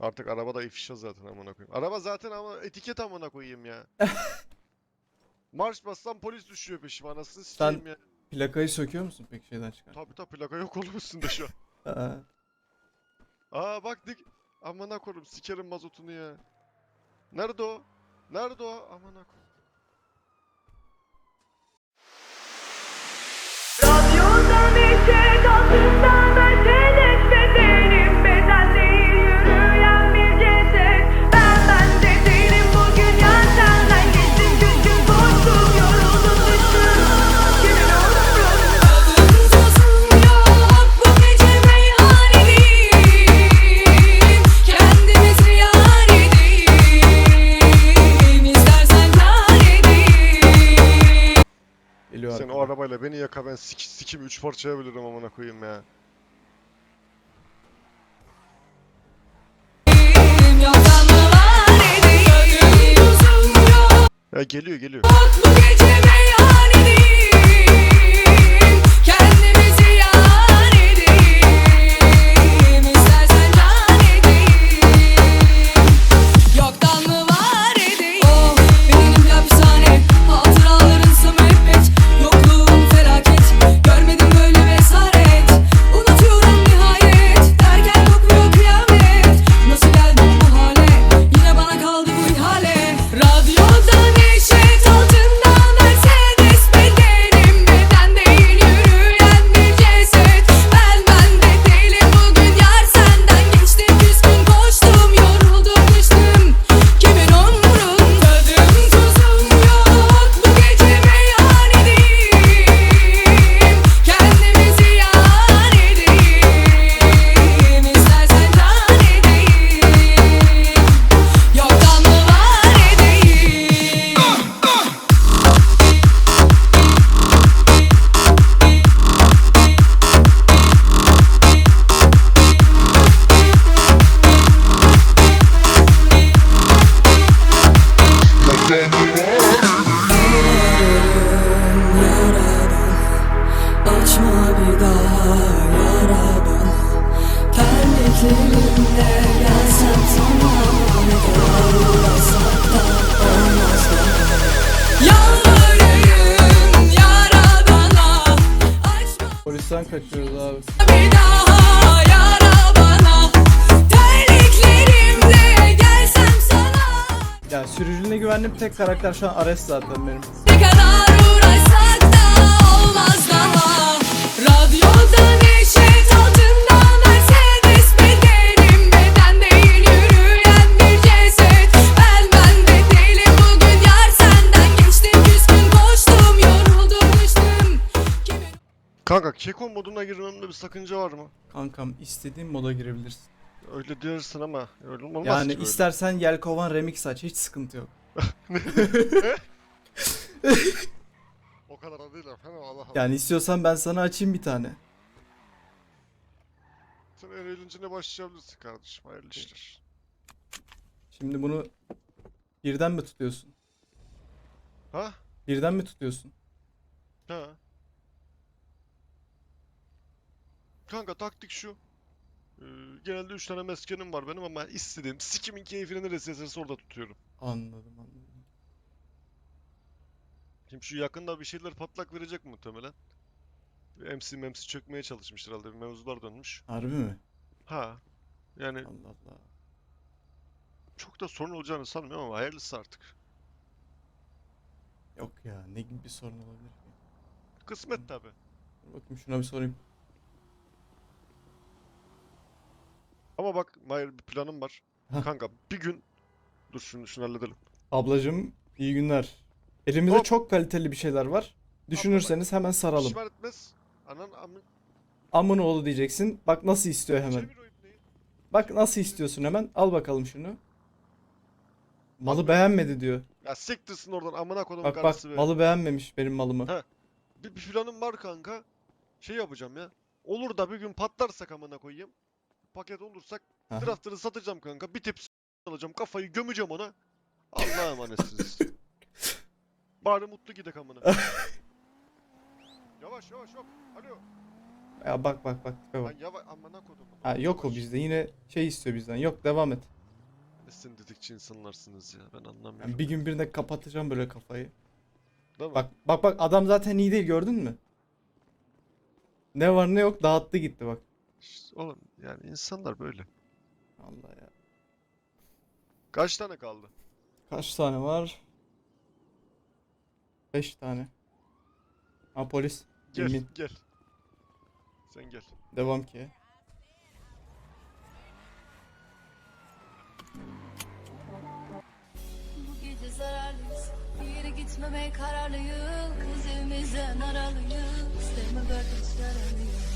Artık araba da ifşa zaten amına koyayım. Araba zaten ama etiket amına koyayım ya. Marş bassam polis düşüyor peşime anasını Sen- ya. Plakayı söküyor musun peki şeyden çıkan? Tabi tabi plaka yok oğlum üstünde şu an. Aa, Aa bak dik. Amına koyayım sikerim mazotunu ya. Nerede o? Nerede o? Amına koyayım. 3 parçaya bölürüm amına koyayım ya. Ya geliyor geliyor. Güvendiğim tek karakter şu an Ares zaten benim. Ne kadar uğraşsak da olmaz daha Radyoda neşet altında Mercedes bedenim Beden değil yürüyen bir ceset Ben ben de değilim bugün yar senden geçtim Küskün koştum yoruldum düştüm Kimin Kanka Keko moduna girmemde bir sakınca var mı? Kankam istediğin moda girebilirsin. Öyle diyorsun ama öyle olmaz Yani böyle. istersen Yelkovan remix aç hiç sıkıntı yok. O kadar da değil efendim Allah Allah. Yani istiyorsan ben sana açayım bir tane. Sen en eğlencene başlayabilirsin kardeşim. Hayırlı işler. Şimdi bunu birden mi tutuyorsun? Ha? Birden mi tutuyorsun? Ha. Kanka taktik şu. Ee, genelde 3 tane meskenim var benim ama istediğim sikimin keyfini neresi eserse orada tutuyorum. Anladım anladım. Şimdi şu yakında bir şeyler patlak verecek muhtemelen. Bir MC memsi çökmeye çalışmış herhalde bir mevzular dönmüş. Harbi mi? Ha. Yani Allah Allah. çok da sorun olacağını sanmıyorum ama hayırlısı artık. Yok ya ne gibi bir sorun olabilir ki? Kısmet tabi. Dur bakayım şuna bir sorayım. Ama bak Mahir bir planım var. Kanka bir gün dur şunu şunu halledelim. Ablacım iyi günler. Elimizde Hop. çok kaliteli bir şeyler var. Düşünürseniz hemen saralım. İşim etmez. Anan amın. Amın oğlu diyeceksin. Bak nasıl istiyor hemen. Çevir o ibneyi. Bak nasıl istiyorsun hemen. Al bakalım şunu. Malı Al. beğenmedi diyor. Ya siktirsin oradan amına kodumun Bak bak karısı be. malı beğenmemiş benim malımı. Ha. Bir, bir planım var kanka. Şey yapacağım ya. Olur da bir gün patlarsak amına koyayım. Paket olursak Aha. draftını satacağım kanka. Bir tepsi alacağım. Kafayı gömeceğim ona. Allah'a emanetsiniz. Bari mutlu gidek amına. yavaş yavaş hop. Alo. Ya bak bak bak tipe bak. Lan yavaş amına kodum. Ha yok o bizde yine şey istiyor bizden. Yok devam et. Nesin dedikçe insanlarsınız ya ben anlamıyorum. Yani bir gün birine kapatacağım böyle kafayı. Değil mi? Bak bak bak adam zaten iyi değil gördün mü? Ne var ne yok dağıttı gitti bak. İşte oğlum yani insanlar böyle. Allah ya. Kaç tane kaldı? Kaç tane var? 5 tane. Ha polis. Gel Emin. gel. Sen gel. Devam ki. Bu gece zararlıyız Bir yere gitmemeye kararlıyız Kız evimizden aralıyız Sevme kardeş yaralıyız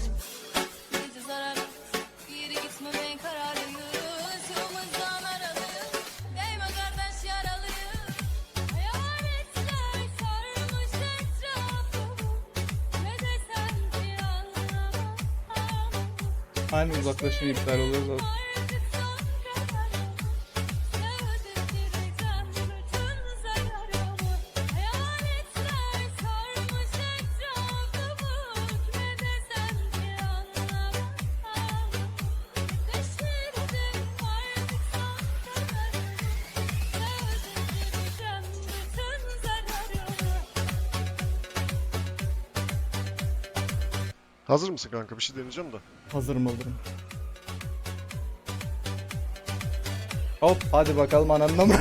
Sevdim direkten bütün zararımı Hazır mısın kanka? Bir şey deneyeceğim de. Hazırım hazırım. Hop hadi bakalım mı?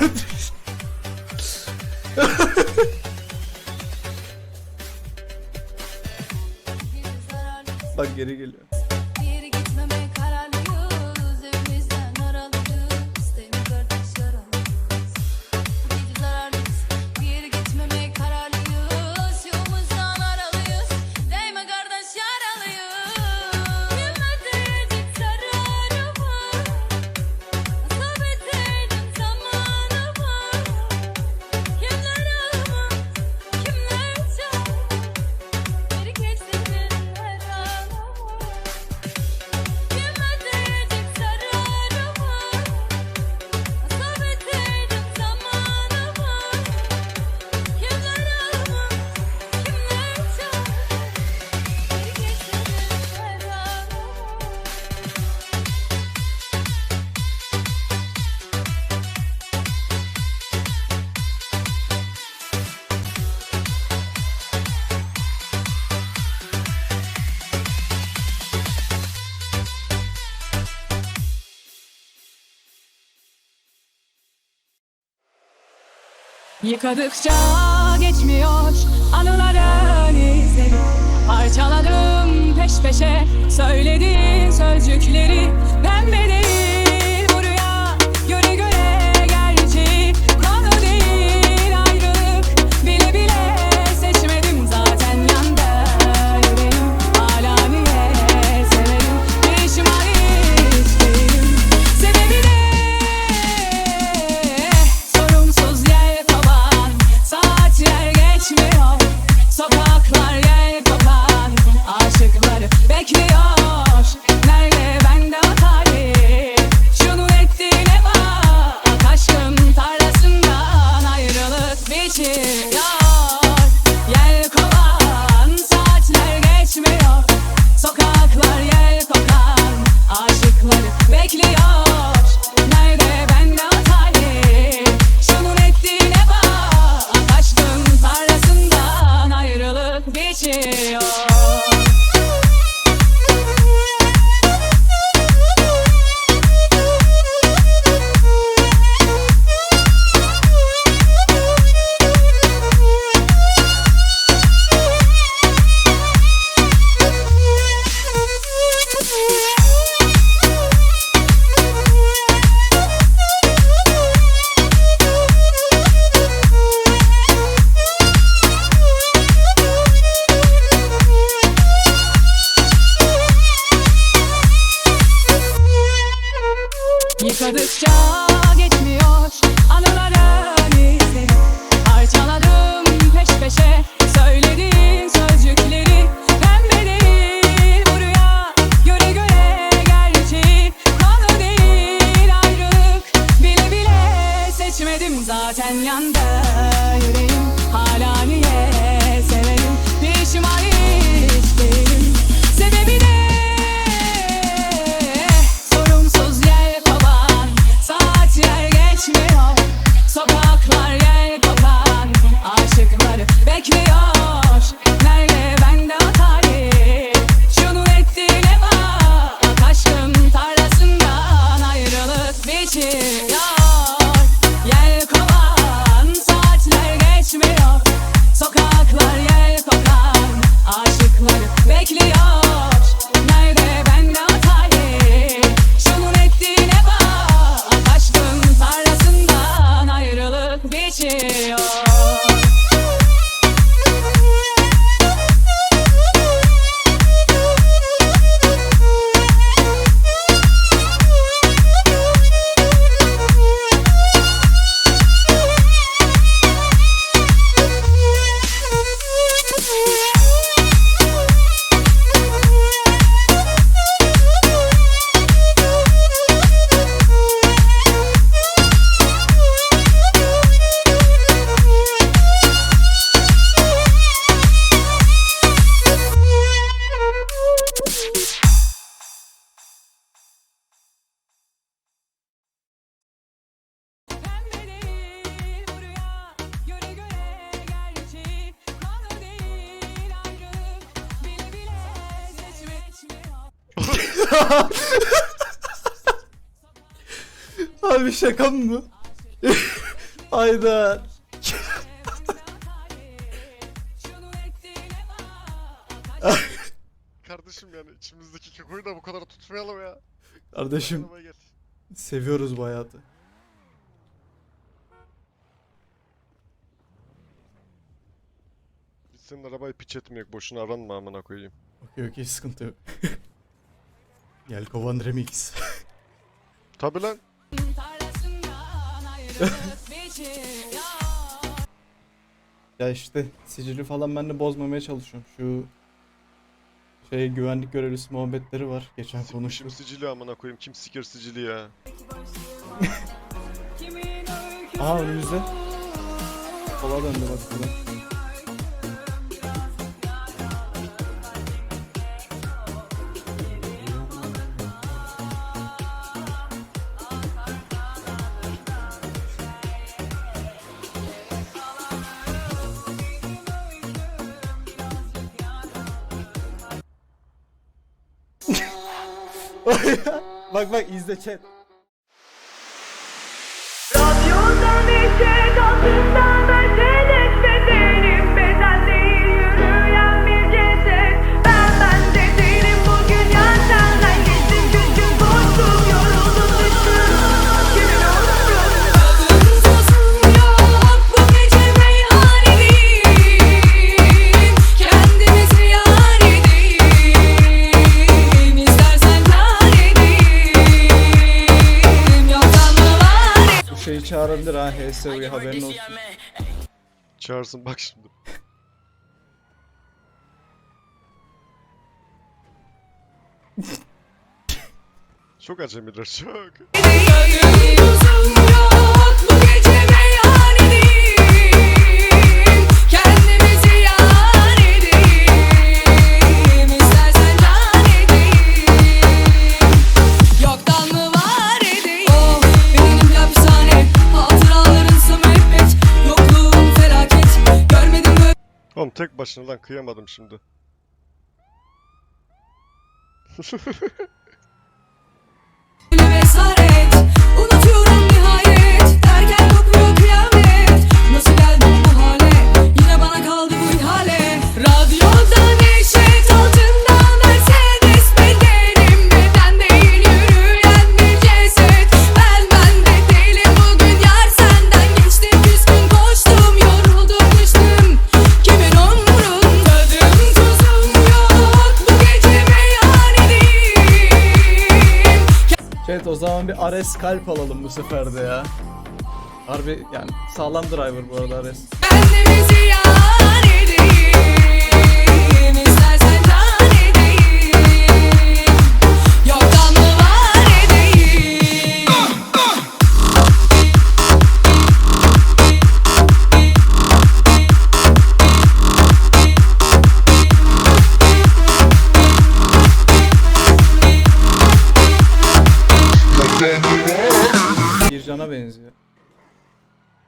Gece zararlıyız Bak geri geliyor. Yıkadıkça geçmiyor anıların izleri Parçaladım peş peşe söylediğin sözcükleri. Pembe Yeah. Abi şaka mı? Hayda. Kardeşim yani içimizdeki kekoyu da bu kadar tutmayalım ya. Kardeşim Arabaya gel. seviyoruz bu hayatı. Biz senin arabayı piç etmeyek boşuna aranma amına koyayım. Okey okey sıkıntı yok. Yelkovan Remix. Tabi lan. Ya işte sicili falan ben de bozmamaya çalışıyorum. Şu şey güvenlik görevlisi muhabbetleri var. Geçen konuştuk. sicili amına koyayım. Kim siker sicili ya? Aha önümüzde. Sola döndü bak burada. bak bak izle chat. Radyodan eşek altında şeyi çağırabilir ha HSO'yu haberin olsun. Çağırsın bak şimdi. çok acemiler çok. Oğlum tek başına lan kıyamadım şimdi. o zaman bir Ares kalp alalım bu sefer de ya. Harbi yani sağlam driver bu arada Ares.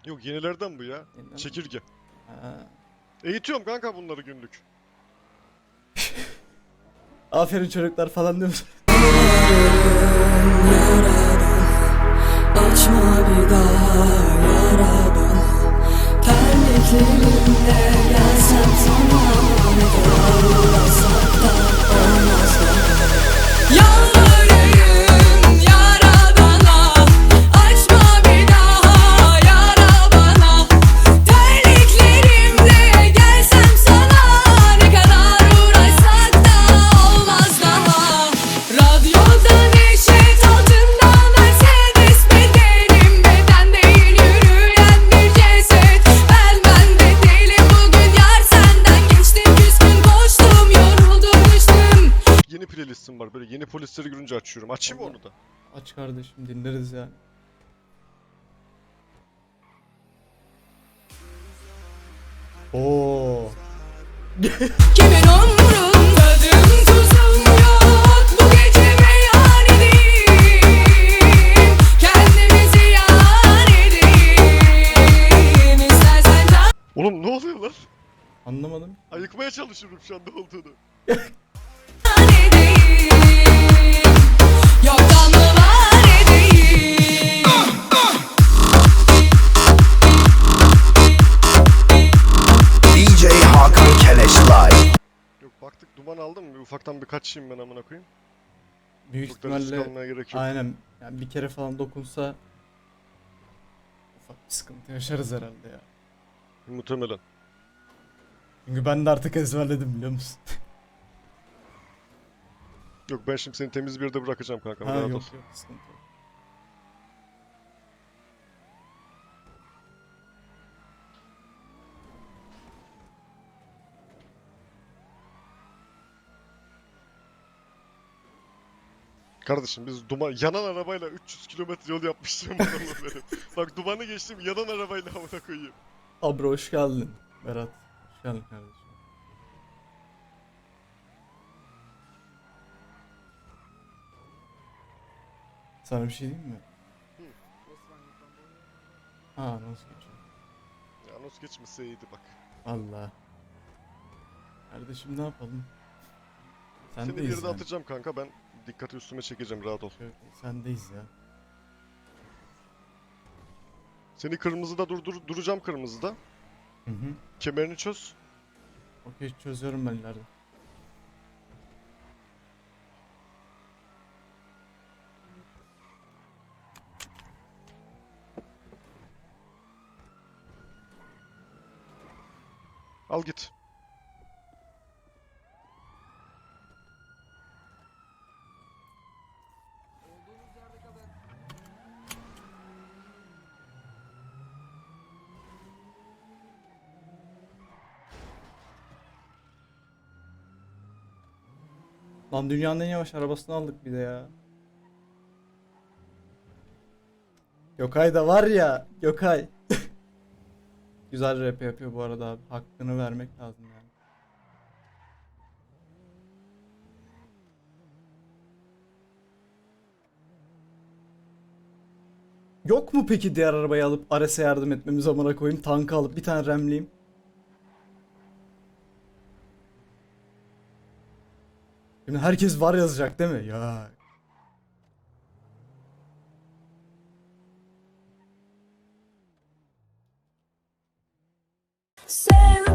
Yok yenilerden bu ya. Yeniden mi? Çekirge. Ha. Eğitiyorum kanka bunları günlük. Aferin çocuklar falan diyor? Açma bir daha yaradan Terliklerimle gelsem sana uğraşsak da olmaz da Yalvarayım polisleri görünce açıyorum. Açayım mı onu da? Aç kardeşim dinleriz yani. Oo. Kimin umrunda Tadım tuzum yok Bu gece meyhanedeyim Kendimizi yar edeyim İstersen can Oğlum ne oluyor lan? Anlamadım. Ayıkmaya çalışıyorum şu anda olduğunu. edeyim ufaktan bir kaçayım ben amına koyayım. Büyük Çok da risk ihtimalle almaya gerek yok. aynen yani bir kere falan dokunsa ufak bir sıkıntı yaşarız herhalde ya. Muhtemelen. Çünkü ben de artık ezberledim biliyor musun? Yok ben şimdi seni temiz bir yerde bırakacağım kanka. ha rahat ol. yok yok sıkıntı yok. Kardeşim biz duman yanan arabayla 300 kilometre yol yapmıştım benim. Bak dumanı geçtim yanan arabayla amına koyayım. Abra hoş geldin. Berat hoş geldin kardeşim. Sana bir şey diyeyim mi? Ha nasıl geçiyor? Ya nasıl geçmese iyiydi bak. Allah. Kardeşim ne yapalım? Seni bir Sendeyiz yerde yani. atacağım kanka ben dikkati üstüme çekeceğim rahat ol. Yok, Sendeyiz ya. Seni kırmızıda dur, dur duracağım kırmızıda. Hı hı. Kemerini çöz. Okey çözüyorum ben ileride. Al git. Lan dünyanın en yavaş arabasını aldık bir de ya. Gökay da var ya. Gökay. Güzel rap yapıyor bu arada abi. Hakkını vermek lazım yani. Yok mu peki diğer arabayı alıp Ares'e yardım etmemiz amına koyayım? Tankı alıp bir tane remleyeyim. Şimdi herkes var yazacak değil mi? Ya Sen